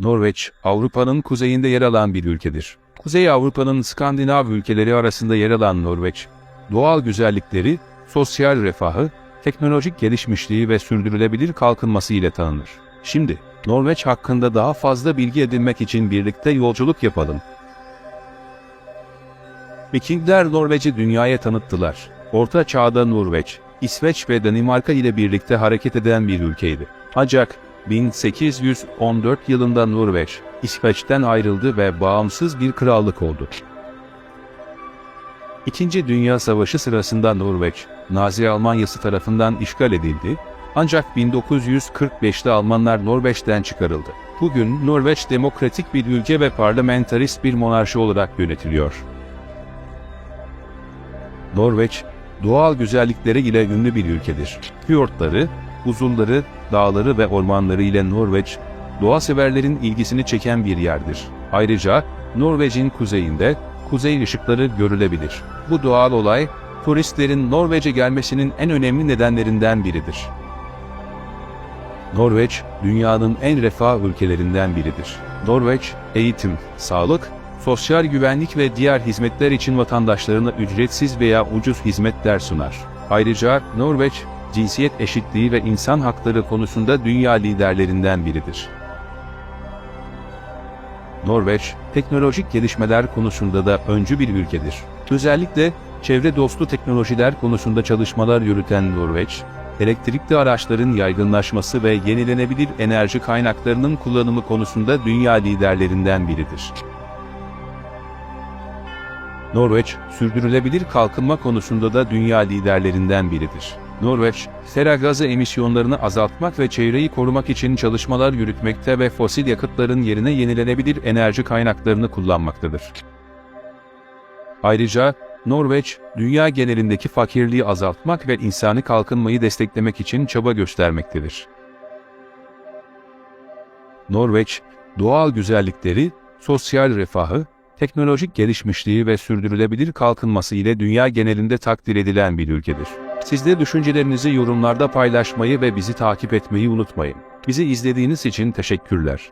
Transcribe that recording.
Norveç, Avrupa'nın kuzeyinde yer alan bir ülkedir. Kuzey Avrupa'nın Skandinav ülkeleri arasında yer alan Norveç, doğal güzellikleri, sosyal refahı, teknolojik gelişmişliği ve sürdürülebilir kalkınması ile tanınır. Şimdi, Norveç hakkında daha fazla bilgi edinmek için birlikte yolculuk yapalım. Vikingler Norveç'i dünyaya tanıttılar. Orta Çağ'da Norveç, İsveç ve Danimarka ile birlikte hareket eden bir ülkeydi. Ancak 1814 yılında Norveç, İsveç'ten ayrıldı ve bağımsız bir krallık oldu. İkinci Dünya Savaşı sırasında Norveç, Nazi Almanyası tarafından işgal edildi, ancak 1945'te Almanlar Norveç'ten çıkarıldı. Bugün Norveç demokratik bir ülke ve parlamenterist bir monarşi olarak yönetiliyor. Norveç, doğal güzellikleri ile ünlü bir ülkedir. Fiyortları, buzulları, dağları ve ormanları ile Norveç, doğa severlerin ilgisini çeken bir yerdir. Ayrıca Norveç'in kuzeyinde kuzey ışıkları görülebilir. Bu doğal olay, turistlerin Norveç'e gelmesinin en önemli nedenlerinden biridir. Norveç, dünyanın en refah ülkelerinden biridir. Norveç, eğitim, sağlık, sosyal güvenlik ve diğer hizmetler için vatandaşlarına ücretsiz veya ucuz hizmetler sunar. Ayrıca Norveç, cinsiyet eşitliği ve insan hakları konusunda dünya liderlerinden biridir. Norveç, teknolojik gelişmeler konusunda da öncü bir ülkedir. Özellikle çevre dostu teknolojiler konusunda çalışmalar yürüten Norveç, elektrikli araçların yaygınlaşması ve yenilenebilir enerji kaynaklarının kullanımı konusunda dünya liderlerinden biridir. Norveç, sürdürülebilir kalkınma konusunda da dünya liderlerinden biridir. Norveç, sera gazı emisyonlarını azaltmak ve çevreyi korumak için çalışmalar yürütmekte ve fosil yakıtların yerine yenilenebilir enerji kaynaklarını kullanmaktadır. Ayrıca, Norveç, dünya genelindeki fakirliği azaltmak ve insani kalkınmayı desteklemek için çaba göstermektedir. Norveç, doğal güzellikleri, sosyal refahı, teknolojik gelişmişliği ve sürdürülebilir kalkınması ile dünya genelinde takdir edilen bir ülkedir. Siz de düşüncelerinizi yorumlarda paylaşmayı ve bizi takip etmeyi unutmayın. Bizi izlediğiniz için teşekkürler.